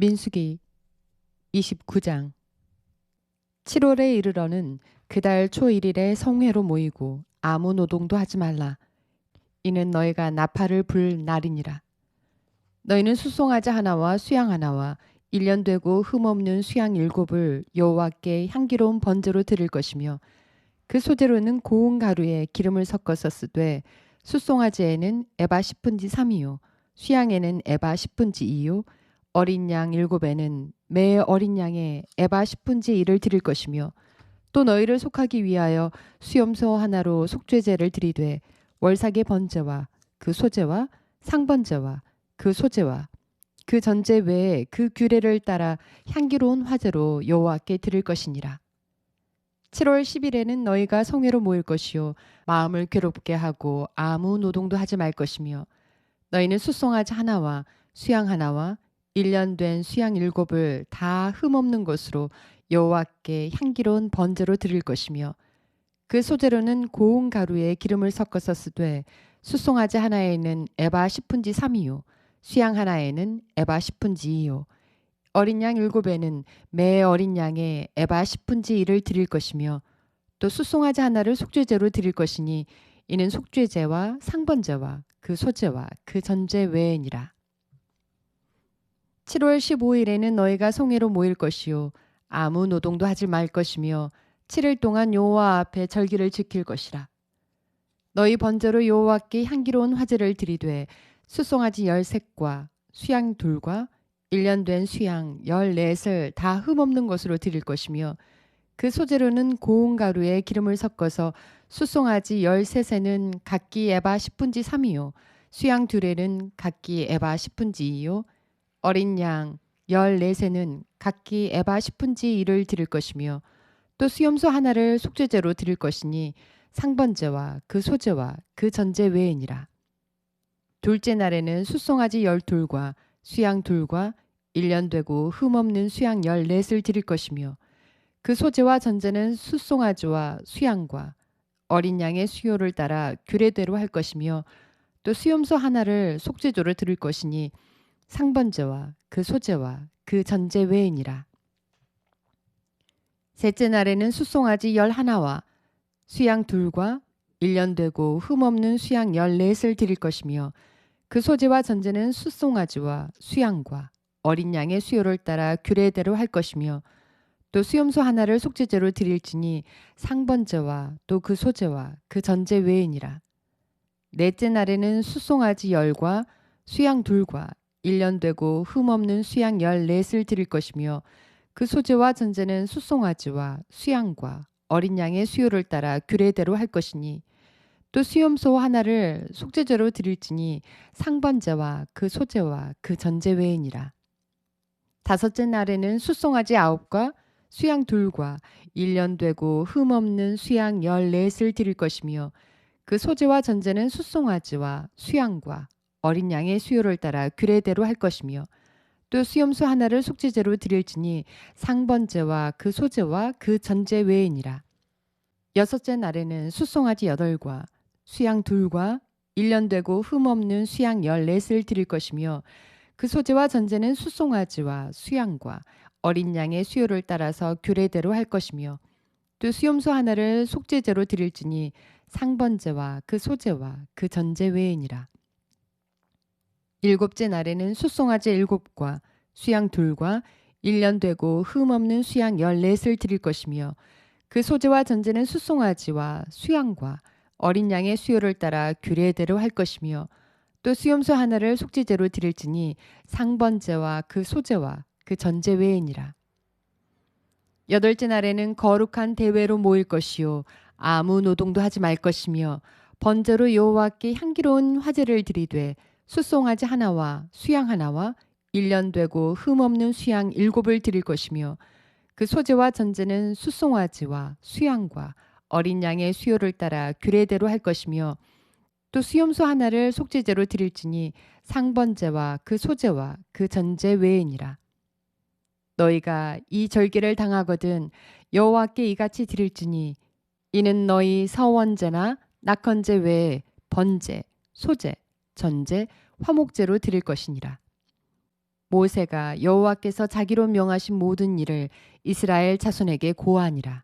민수기 29장 7월에 이르러는 그달 초1일에 성회로 모이고 아무 노동도 하지 말라. 이는 너희가 나팔을 불 날이니라. 너희는 수송아지 하나와 수양 하나와 1년 되고 흠없는 수양 일곱을 여호와께 향기로운 번제로 드릴 것이며 그 소재로는 고운 가루에 기름을 섞어서 쓰되 수송아지에는 에바 10분지 3이요 수양에는 에바 10분지 2요 어린 양 일곱에는 매 어린 양에 에바 10분지 1을 드릴 것이며 또 너희를 속하기 위하여 수염소 하나로 속죄제를 드리되 월삭의 번제와 그 소제와 상번제와 그 소제와 그 전제 외에 그 규례를 따라 향기로운 화제로 여호와께 드릴 것이니라. 7월 10일에는 너희가 성회로 모일 것이요 마음을 괴롭게 하고 아무 노동도 하지 말 것이며 너희는 수송아지 하나와 수양 하나와 1년 된 수양 일곱을 다 흠없는 것으로 여호와께 향기로운 번제로 드릴 것이며 그 소재로는 고운 가루에 기름을 섞어서 쓰되 수송아지 하나에는 에바 10분지 3이요 수양 하나에는 에바 10분지 2요 어린 양 일곱에는 매 어린 양에 에바 10분지 1을 드릴 것이며 또 수송아지 하나를 속죄제로 드릴 것이니 이는 속죄제와 상번제와 그 소제와 그 전제 외에니라. 7월 15일에는 너희가 송해로 모일 것이요. 아무 노동도 하지 말 것이며 7일 동안 여호와 앞에 절기를 지킬 것이라. 너희 번제로 여호와께 향기로운 화제를 드리되 수송아지 열셋과 수양 둘과 1년 된 수양 열넷을 다 흠없는 것으로 드릴 것이며 그 소재로는 고운 가루에 기름을 섞어서 수송아지 열셋에는 각기 에바 10분지 3이요. 수양 둘에는 각기 에바 10분지 2요 어린 양 14세는 각기 에바 10분지 1을 드릴 것이며 또 수염소 하나를 속죄제로 드릴 것이니 상번제와 그 소제와 그 전제 외에니라. 둘째 날에는 수송아지 열둘과 수양 둘과 1년 되고 흠없는 수양 14을 드릴 것이며 그 소제와 전제는 수송아지와 수양과 어린 양의 수요를 따라 규례대로 할 것이며 또 수염소 하나를 속죄조로 드릴 것이니 상번제와 그 소제와 그 전제 외이니라. 셋째 날에는 수송아지 열 하나와 수양 둘과 1년 되고 흠없는 수양 열넷을 드릴 것이며 그 소제와 전제는 수송아지와 수양과 어린 양의 수요를 따라 규례대로 할 것이며 또 수염소 하나를 속죄제로 드릴지니 상번제와 또 그 소제와 그 전제 외이니라. 넷째 날에는 수송아지 열과 수양 둘과 1년 되고 흠없는 수양 14을 드릴 것이며 그 소재와 전제는 수송아지와 수양과 어린 양의 수요를 따라 규례대로 할 것이니 또 수염소 하나를 속죄제로 드릴지니 상번제와 그 소재와 그 전제 외이니라. 다섯째 날에는 수송아지 아홉과 수양 둘과 1년 되고 흠없는 수양 14을 드릴 것이며 그 소재와 전제는 수송아지와 수양과 어린 양의 수요를 따라 규례대로 할 것이며 또 수염소 하나를 속죄제로 드릴지니 상번제와 그 소제와 그 전제 외이니라. 여섯째 날에는 수송아지 여덟과 수양 둘과 1년 되고 흠없는 수양 열넷을 드릴 것이며 그 소제와 전제는 수송아지와 수양과 어린 양의 수요를 따라서 규례대로 할 것이며 또 수염소 하나를 속죄제로 드릴지니 상번제와 그 소제와 그 전제 외이니라. 일곱째 날에는 수송아지 일곱과 수양 둘과 1년 되고 흠없는 수양 열넷을 드릴 것이며 그 소재와 전제는 수송아지와 수양과 어린 양의 수요를 따라 규례대로 할 것이며 또 수염소 하나를 속죄제로 드릴지니 상번제와 그 소재와 그 전제 외이니라. 여덟째 날에는 거룩한 대회로 모일 것이요 아무 노동도 하지 말 것이며 번제로 여호와께 향기로운 화제를 드리되 수송아지 하나와 수양 하나와 1년 되고 흠없는 수양 일곱을 드릴 것이며 그 소재와 전제는 수송아지와 수양과 어린 양의 수요를 따라 규례대로 할 것이며 또 수염소 하나를 속죄제로 드릴지니 상번제와 그 소제와 그 전제 외이니라. 너희가 이 절기를 당하거든 여호와께 이같이 드릴지니 이는 너희 서원제나 낙헌제 외에 번제, 소제, 전제, 화목제로 드릴 것이니라. 모세가 여호와께서 자기로 명하신 모든 일을 이스라엘 자손에게 고하니라.